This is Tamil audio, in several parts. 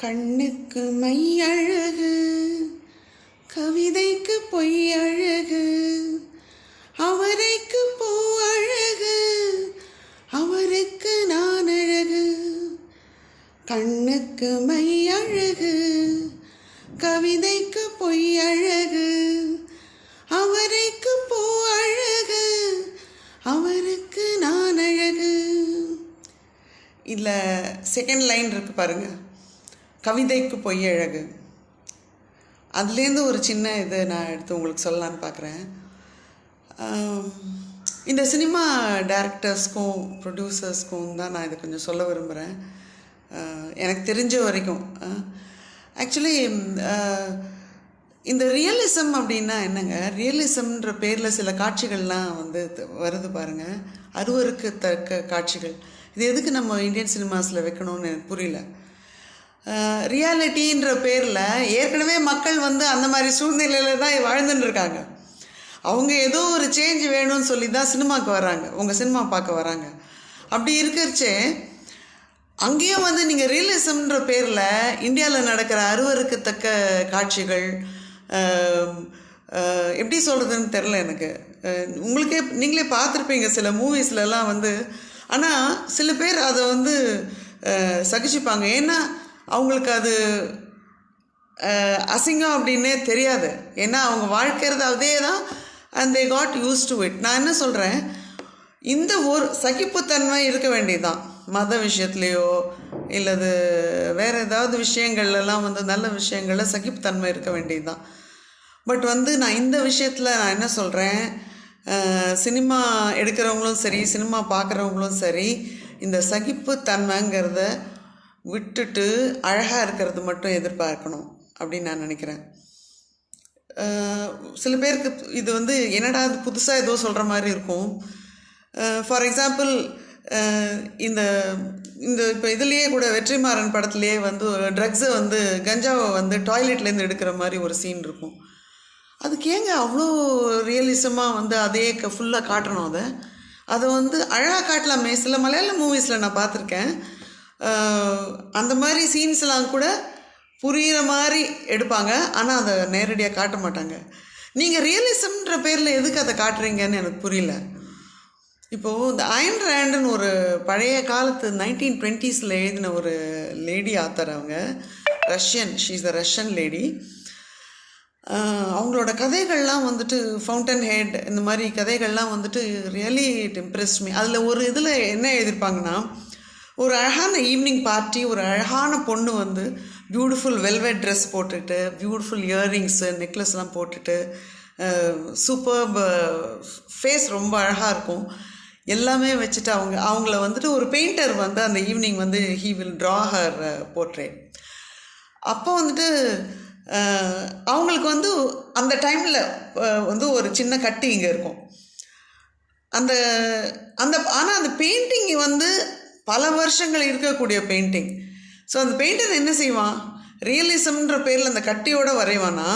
கண்ணுக்கு மை அழகு கவிதைக்கு பொய் அழகு அவரைக்கு பூ அழகு அவருக்கு நான் அழகு. கண்ணுக்கு மை அழகு கவிதைக்கு பொய் அழகு அவரைக்கு பூ அழகு அவருக்கு நான் அழகு. இதில் செகண்ட் லைன் இருக்கு பாருங்கள் கவிதைக்கு பொய் அழகு. அதுலேருந்து ஒரு சின்ன இது நான் எடுத்து உங்களுக்கு சொல்லலான்னு பார்க்குறேன். இந்த சினிமா டேரக்டர்ஸ்க்கும் ப்ரொடியூசர்ஸ்க்கும் தான் நான் இதை கொஞ்சம் சொல்ல விரும்புகிறேன். எனக்கு தெரிஞ்ச வரைக்கும். ஆக்சுவலி இந்த ரியலிசம் அப்படின்னா என்னங்க? ரியலிசம்ன்ற பேரில் சில காட்சிகள்லாம் வந்து வருது பாருங்கள் அருவருக்கு தக்க காட்சிகள். இது எதுக்கு நம்ம இந்தியன் சினிமாஸில் வைக்கணும்னு எனக்கு புரியல. ரியாலிட்டின்ற பேரில் ஏற்கனவே மக்கள் வந்து அந்த மாதிரி சூழ்நிலையில் தான் வாழ்ந்துன்னு இருக்காங்க. அவங்க ஏதோ ஒரு சேஞ்ச் வேணும்னு சொல்லி தான் சினிமாவுக்கு வராங்க உங்கள் சினிமா பார்க்க வராங்க அப்படி இருக்கிறச்சே அங்கேயும் வந்து நீங்கள் ரியலிசம்ன்ற பேரில் இந்தியாவில் நடக்கிற அருவருக்கத்தக்க காட்சிகள் எப்படி சொல்கிறதுன்னு தெரில எனக்கு. உங்களுக்கே நீங்களே பார்த்துருப்பீங்க சில மூவிஸ்லலாம் வந்து. ஆனால் சில பேர் அதை வந்து சகிச்சுப்பாங்க. ஏன்னா அவங்களுக்கு அது அசிங்கம் அப்படின்னே தெரியாது. ஏன்னா அவங்க வாழ்க்கிறது அதே தான் and they got used to it நான் என்ன சொல்கிறேன் இந்த ஒரு சகிப்புத்தன்மை இருக்க வேண்டியதுதான். மத விஷயத்துலேயோ இல்லது வேறு ஏதாவது விஷயங்கள்லாம் வந்து நல்ல விஷயங்களில் சகிப்புத்தன்மை இருக்க வேண்டியதுதான். பட் வந்து நான் இந்த விஷயத்தில் நான் என்ன சொல்கிறேன் சினிமா எடுக்கிறவங்களும் சரி சினிமா பார்க்குறவங்களும் சரி இந்த சகிப்புத்தன்மைங்கிறத விட்டுட்டு அழகாக இருக்கிறது மட்டும் எதிர்பார்க்கணும் அப்படின்னு நான் நினைக்கிறேன். சில பேருக்கு இது வந்து என்னடா இது புதுசாக ஏதோ சொல்கிற மாதிரி இருக்கும். ஃபார் எக்ஸாம்பிள் இந்த இந்த இப்போ இதுலேயே கூட வெற்றிமாறன் படத்துலேயே வந்து ட்ரக்ஸை வந்து கஞ்சாவை வந்து டாய்லெட்லேருந்து எடுக்கிற மாதிரி ஒரு சீன் இருக்கும். அதுக்கு ஏங்க அவ்வளோ ரியலிசமாக வந்து அதே க ஃபுல்லாக காட்டணும் அதை? அதை வந்து அழகாக காட்டலாமே. சில மலையாள மூவிஸில் நான் பார்த்துருக்கேன். அந்த மாதிரி சீன்ஸ்லாம் கூட புரிகிற மாதிரி எடுப்பாங்க. ஆனால் அதை நேரடியாக காட்ட மாட்டாங்க. நீங்கள் ரியலிசம்ன்ற பேரில் எதுக்கு அதை காட்டுறீங்கன்னு எனக்கு புரியல. இப்போது இந்த அயன் ரேண்டுன்னு ஒரு பழைய காலத்து நைன்டீன் டுவெண்ட்டீஸில் எழுதின ஒரு லேடி ஆத்தர் அவங்க. Russian she's a Russian lady அவங்களோட கதைகள்லாம் வந்துட்டு ஃபவுண்டன் ஹெட் இந்த மாதிரி கதைகள்லாம் வந்துட்டு ரியலி இட் இம்ப்ரெஸ் மீ அதில் ஒரு இதில் என்ன எழுதியிருப்பாங்கன்னா ஒரு அழகான ஈவினிங் பார்ட்டி ஒரு அழகான பொண்ணு வந்து பியூட்டிஃபுல் வெல்வெட் ட்ரெஸ் போட்டுட்டு பியூட்டிஃபுல் இயரிங்ஸு நெக்லஸ்லாம் போட்டுட்டு சூப்பர் ஃபேஸ் ரொம்ப அழகாக இருக்கும். எல்லாமே வச்சுட்டு அவங்க அவங்கள வந்துட்டு ஒரு பெயிண்டர் வந்து அந்த ஈவினிங் வந்து he will draw her portrait அப்போ வந்துட்டு அவங்களுக்கு வந்து அந்த டைமில் வந்து ஒரு சின்ன கட்டி இங்கே இருக்கும். அந்த அந்த ஆனால் அந்த பெயிண்டிங் வந்து பல வருஷங்கள் இருக்கக்கூடிய பெயிண்டிங் ஸோ அந்த பெயிண்டர் என்ன செய்வான்? ரியலிசம்ன்ற பேரில் அந்த கட்டியோட வரைவானா?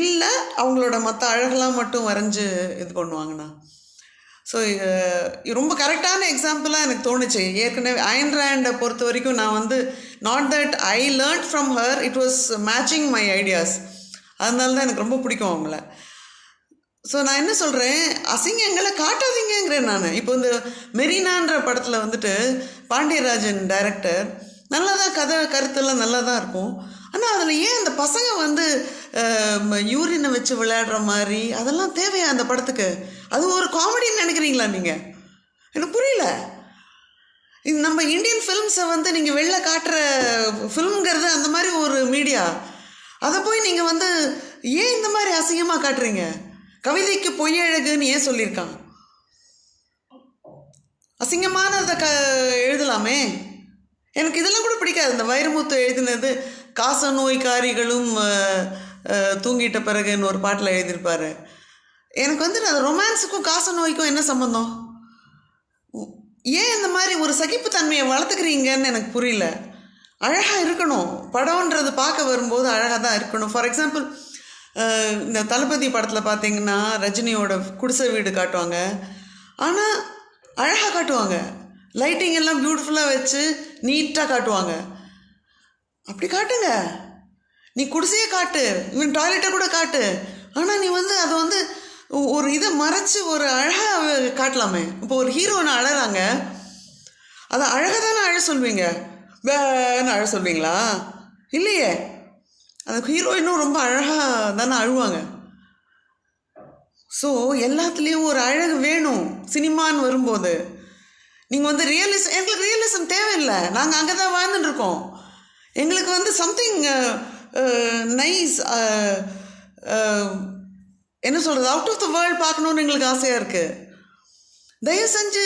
இல்லை அவங்களோட மற்ற அழகெல்லாம் மட்டும் வரைஞ்சு இது பண்ணுவாங்கண்ணா? ஸோ ரொம்ப கரெக்டான எக்ஸாம்பிளாக எனக்கு தோணுச்சு. ஏற்கனவே அயன் ரேண்டை பொறுத்த வரைக்கும் நான் வந்து not that I learn from her it was matching my ideas அதனால தான் எனக்கு ரொம்ப பிடிக்கும் அவங்கள. ஸோ நான் என்ன சொல்கிறேன் அசிங்கங்களை காட்டாதீங்கிறேன் நான். இப்போ இந்த மெரினான்ற படத்தில் வந்துட்டு பாண்டியராஜன் டைரக்டர் நல்லா தான் கதை கருத்தெல்லாம் நல்லா தான் இருக்கும். ஆனால் அதில் ஏன் அந்த பசங்க வந்து யூரினை வச்சு விளையாடுற மாதிரி? அதெல்லாம் தேவையா அந்த படத்துக்கு? அது ஒரு காமெடின்னு நினைக்கிறீங்களா நீங்கள் எனக்கு புரியல. இது நம்ம இந்தியன் ஃபிலிம்ஸை வந்து நீங்கள் வெளில காட்டுற ஃபிலிம்ங்கிறது அந்த மாதிரி ஒரு மீடியா அதை போய் நீங்கள் வந்து ஏன் இந்த மாதிரி அசிங்கமாக காட்டுறீங்க? கவிதைக்கு பொய் அழகுன்னு ஏன் சொல்லியிருக்கான் அசிங்கமானதை க எழுதலாமே. எனக்கு இதெல்லாம் கூட பிடிக்காது. இந்த வைரமுத்து எழுதினது காச நோய்க்காரிகளும் தூங்கிட்ட பிறகுன்னு ஒரு பாட்டில் எழுதியிருப்பார். எனக்கு வந்து அது ரொமான்ஸுக்கும் காச நோய்க்கும் என்ன சம்மந்தம் ஏன் இந்த மாதிரி ஒரு சகிப்புத்தன்மையை வளர்த்துக்கிறீங்கன்னு எனக்கு புரியல. அழகாக இருக்கணும். படம்ன்றது பார்க்க வரும்போது அழகாக தான் இருக்கணும். ஃபார் எக்ஸாம்பிள் இந்த தளபதி படத்தில் பார்த்தீங்கன்னா ரஜினியோட குடிசை வீடு காட்டுவாங்க. ஆனால் அழகாக காட்டுவாங்க. லைட்டிங் எல்லாம் பியூட்டிஃபுல்லாக வச்சு நீட்டாக காட்டுவாங்க. அப்படி காட்டுங்க. நீ குடிசையே காட்டு. இவன் டாய்லெட்டை கூட காட்டு. ஆனால் நீ வந்து அதை வந்து ஒரு இதை மறைச்சி ஒரு அழகாக காட்டலாமே. இப்போ ஒரு ஹீரோனை அழகாங்க அதை அழகாக தானே அழ சொல்வீங்க? வேன்னு அழ சொல்வீங்களா? இல்லையே. அந்த ஹீரோயினும் ரொம்ப அழகாக தானே அழுவாங்க. ஸோ எல்லாத்துலேயும் ஒரு அழகு வேணும் சினிமான்னு வரும்போது. நீங்கள் வந்து ரியலிசம் எங்களுக்கு ரியலிசம் தேவையில்லை. நாங்கள் அங்கே தான் வாழ்ந்துட்டுருக்கோம் எங்களுக்கு வந்து something nice uh, uh, uh, என்ன சொல்கிறது அவுட் ஆஃப் த வேர்ல்ட் பார்க்கணுன்னு எங்களுக்கு ஆசையாக இருக்குது தயவு செஞ்சு